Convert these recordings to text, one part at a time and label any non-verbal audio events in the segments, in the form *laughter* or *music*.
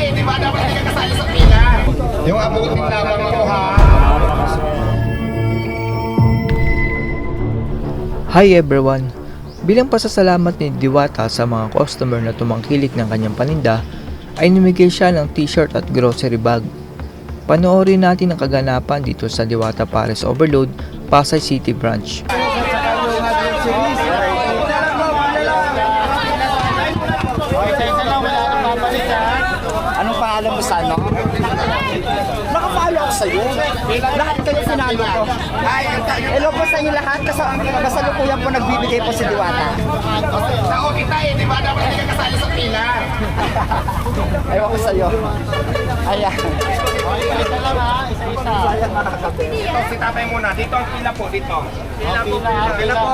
eh, di ba? Dapat hindi ka kasali sa pila. Yung abutin lamang ko ha. Hi everyone! Bilang pasasalamat ni Diwata sa mga customer na tumangkilik ng kanyang paninda, ay namigay siya ng t-shirt at grocery bag. Panoorin natin ang kaganapan dito sa Diwata Paris Overload, Pasay City Branch. Anong pangalan mo sa ano? Nakapalo ako sa'yo. Lahat kayo sinalo ko. Hello po sa inyo lahat. Kasi kasalukuyan po nagbibigay po si Diwata. Sao kita eh, di ba? Dapat hindi ka kasali sa pila. *laughs* Ayaw ko sa'yo. Ayan. Si tatay muna. Dito ang pila po, dito. Pila po, pila po.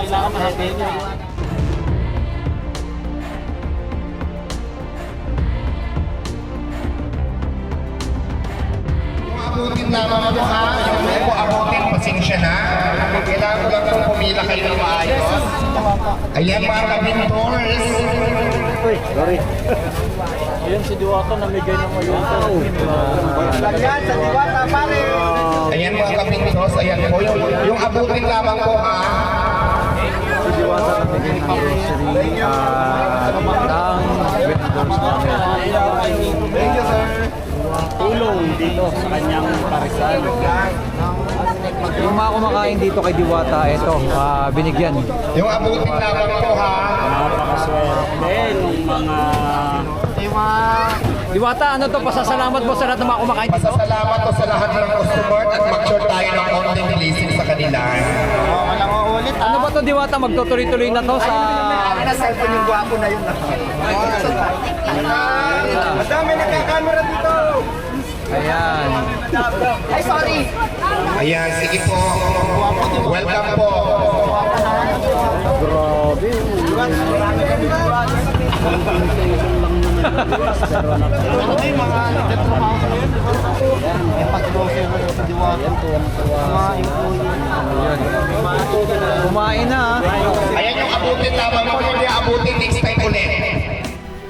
Kung abutin lamang ako ha, yung ko abutin, pasensya na. Kailangan ko lang kung pumila kayo ng maayos. Ayan mga kabintors. Ayun, si Diwata namigay ng ngayon. Ayan, sa Diwata pare. Ayan mga kabintors, ayan po. Yung, yung abutin lamang ko Yung mga kumakain dito kay Diwata, ito, ah, binigyan. Yung abutin lamang ko ha. Napakaswerte ng mga... Diwata, ano to? Pasasalamat mo sa lahat ng mga kumakain dito? Pasasalamat ko sa lahat ng customer at mag-short tayo ng konting releasing sa kanila. Ano ba to Diwata? Magtutuloy-tuloy na to sa... Akin na cellphone yung gwapo na yun. Madami nagkakamera dito. Ayan. Ay, sorry. Ayan, sige po. Welcome po. Kumain na. Ayan yung abutin lamang ko. Hindi abutin next time ulit.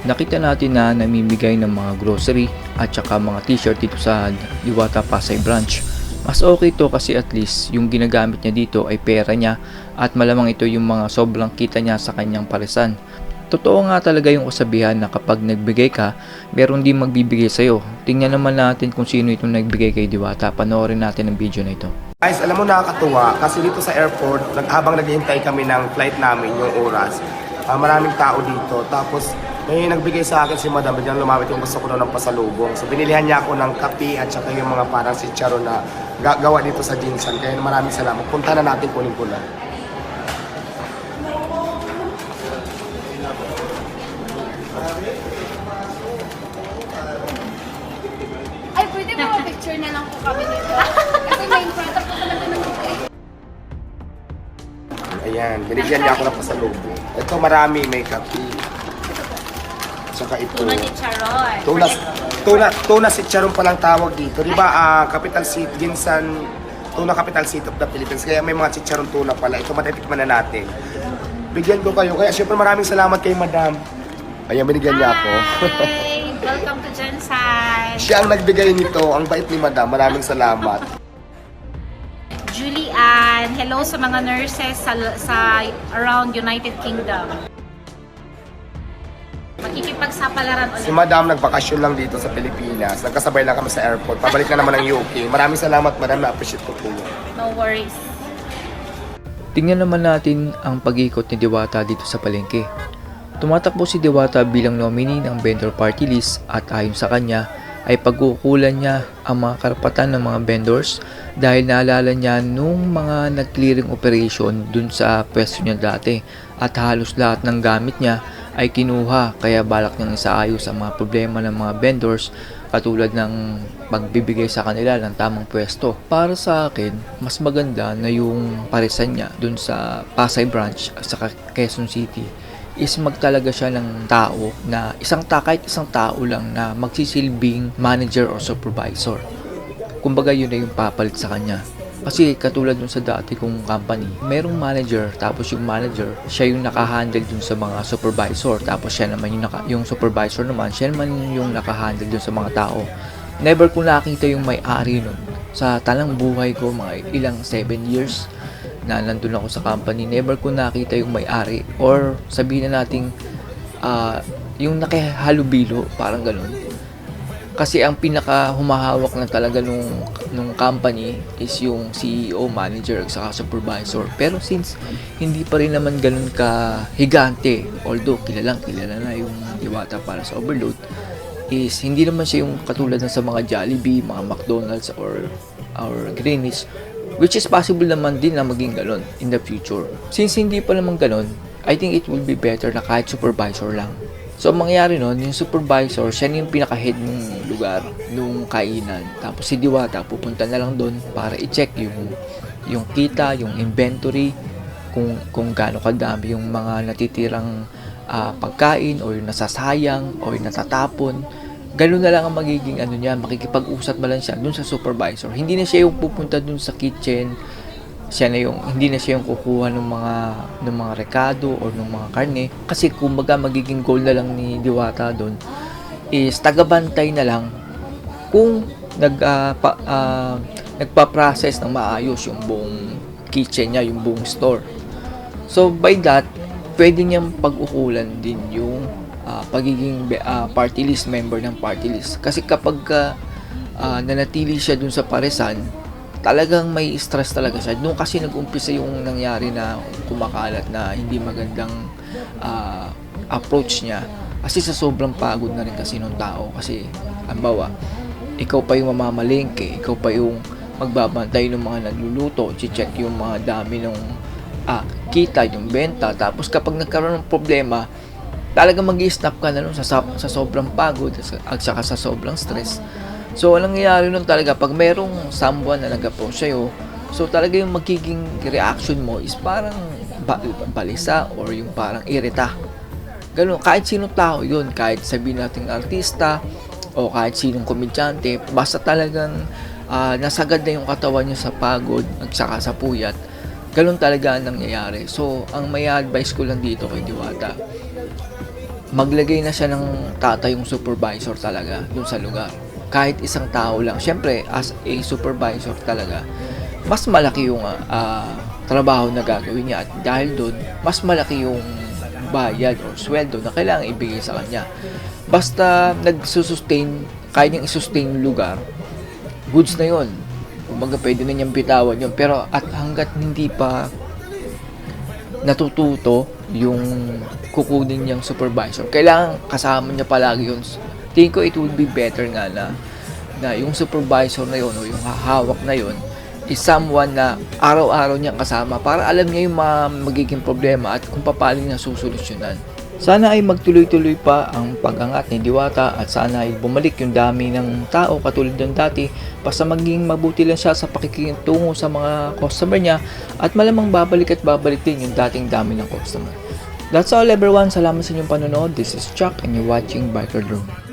Nakita natin na namimigay ng mga grocery at saka mga t-shirt dito sa Diwata Pasay Branch. Mas okay to kasi at least yung ginagamit niya dito ay pera niya at malamang ito yung mga sobrang kita niya sa kanyang parisan. Totoo nga talaga yung kasabihan na kapag nagbigay ka, meron din magbibigay sa'yo. Tingnan naman natin kung sino itong nagbigay kay Diwata. Panoorin natin ang video na ito. Guys, alam mo nakakatuwa kasi dito sa airport, habang naghihintay kami ng flight namin, yung oras, ah, maraming tao dito. Tapos may nagbigay sa akin si Madam, biglang lumapit yung gusto ko daw ng pasalubong. So binilihan niya ako ng kape at saka yung mga parang si Charo na ga- gawa dito sa Jinsan. Kaya maraming salamat. Punta na natin kunin ko lang. Ay, pwede ba picture na lang po kami dito? Kasi main product ko talaga ng eh. Ayan, binigyan niya ako ng pasalubong. Ito marami, may kape. Saka ito. Tuna ni Charoy. Tuna, tuna, tuna si Charon palang tawag dito. Di ba, ah, capital city, Ginsan, tuna capital city of the Philippines. Kaya may mga chicharon tuna pala. Ito matitikman na natin. Bigyan ko kayo. Kaya syempre maraming salamat kay Madam. Ayan, binigyan niya ako. Hi! Welcome to Gensai. Siya ang nagbigay nito. Ang bait ni Madam. Maraming salamat. Julie Ann. Hello sa mga nurses sa, sa around United Kingdom. Makikipagsapalaran Si ulit. Madam nagbakasyon lang dito sa Pilipinas. Nagkasabay lang kami sa airport. Pabalik na naman ng UK. Maraming salamat, Madam. Na-appreciate ko po. No worries. Tingnan naman natin ang pag-ikot ni Diwata dito sa palengke. Tumatakbo si Diwata bilang nominee ng vendor party list at ayon sa kanya ay pagkukulan niya ang mga karapatan ng mga vendors dahil naalala niya nung mga nag-clearing operation dun sa pwesto niya dati at halos lahat ng gamit niya ay kinuha kaya balak niyang isaayos ang mga problema ng mga vendors katulad ng pagbibigay sa kanila ng tamang pwesto. Para sa akin, mas maganda na yung parisan niya dun sa Pasay branch saka Quezon City is magtalaga siya ng tao na isang ta kahit isang tao lang na magsisilbing manager or supervisor. Kumbaga yun na yung papalit sa kanya. Kasi katulad dun sa dati kong company, merong manager, tapos yung manager, siya yung nakahandle dun sa mga supervisor, tapos siya naman yung, naka, yung supervisor naman, siya naman yung nakahandle dun sa mga tao. Never ko nakita yung may-ari nun. Sa talang buhay ko, mga ilang 7 years na nandun ako sa company, never ko nakita yung may-ari. Or sabihin na nating ah, yung nakihalubilo, parang ganun. Kasi ang pinaka humahawak na talaga nung, nung company is yung CEO, manager, saka supervisor. Pero since hindi pa rin naman ganun ka higante, although kilalang kilala na yung diwata para sa overload, is hindi naman siya yung katulad ng sa mga Jollibee, mga McDonald's, or, or Greenwich, which is possible naman din na maging ganun in the future. Since hindi pa naman ganun, I think it will be better na kahit supervisor lang. So, ang mangyayari nun, yung supervisor, siya na yung pinaka-head ng lugar, nung kainan. Tapos si Diwata, pupunta na lang doon para i-check yung, yung kita, yung inventory, kung, kung gaano kadami yung mga natitirang ah, pagkain o yung nasasayang o yung natatapon. Ganun na lang ang magiging ano niya, makikipag-usap ba lang siya dun sa supervisor. Hindi na siya yung pupunta dun sa kitchen, siya na yung hindi na siya yung kukuha ng mga ng mga rekado or ng mga karne kasi kumbaga magiging goal na lang ni Diwata doon is tagabantay na lang kung nag ah, pa, ah, nagpa-process ng maayos yung buong kitchen niya, yung buong store. So by that, pwede niyang pag-ukulan din yung ah, pagiging ah, party list member ng party list. Kasi kapag ka, ah, nanatili siya dun sa paresan, talagang may stress talaga siya. Doon kasi nag-umpisa yung nangyari na kumakalat na hindi magandang ah, approach niya. Kasi sa sobrang pagod na rin kasi nung tao. Kasi, ambawa, ikaw pa yung mamamalengke, ikaw pa yung magbabantay ng mga nagluluto, check yung mga dami ng ah, kita, yung benta. Tapos kapag nagkaroon ng problema, talagang mag snap ka na nun sa, sa sobrang pagod at saka sa sobrang stress. So, anong nangyayari nun talaga, pag merong someone na nag-approach sa'yo, so talaga yung magiging reaction mo is parang ba- balisa or yung parang irita. Ganun, kahit sinong tao yun, kahit sabihin nating artista, o kahit sinong komedyante, basta talagang ah, nasagad na yung katawan niya sa pagod at saka sa puyat, ganun talaga ang nangyayari. So, ang may advice ko lang dito kay Diwata, maglagay na siya ng tatay yung supervisor talaga dun sa lugar. Kahit isang tao lang. Siyempre, as a supervisor talaga, mas malaki yung ah, trabaho na gagawin niya. At dahil doon, mas malaki yung bayad or sweldo na kailangan ibigay sa kanya. Basta nagsusustain, kaya niyang isustain lugar, goods na yon. Kumbaga pwede na niyang bitawan yun. Pero at hanggat hindi pa natututo yung kukunin niyang supervisor. Kailangan kasama niya palagi yun. Tingin ko it would be better nga na, na yung supervisor na yun o yung hahawak na yun is someone na araw-araw niyang kasama para alam niya yung mga magiging problema at kung paano niya susolusyonan. Sana ay magtuloy-tuloy pa ang pag-angat ni Diwata at sana ay bumalik yung dami ng tao katulad ng dati basta maging mabuti lang siya sa pakikitungo sa mga customer niya at malamang babalik at babalik din yung dating dami ng customer. That's all everyone. Salamat sa inyong panonood. This is Chuck and you're watching Biker Room.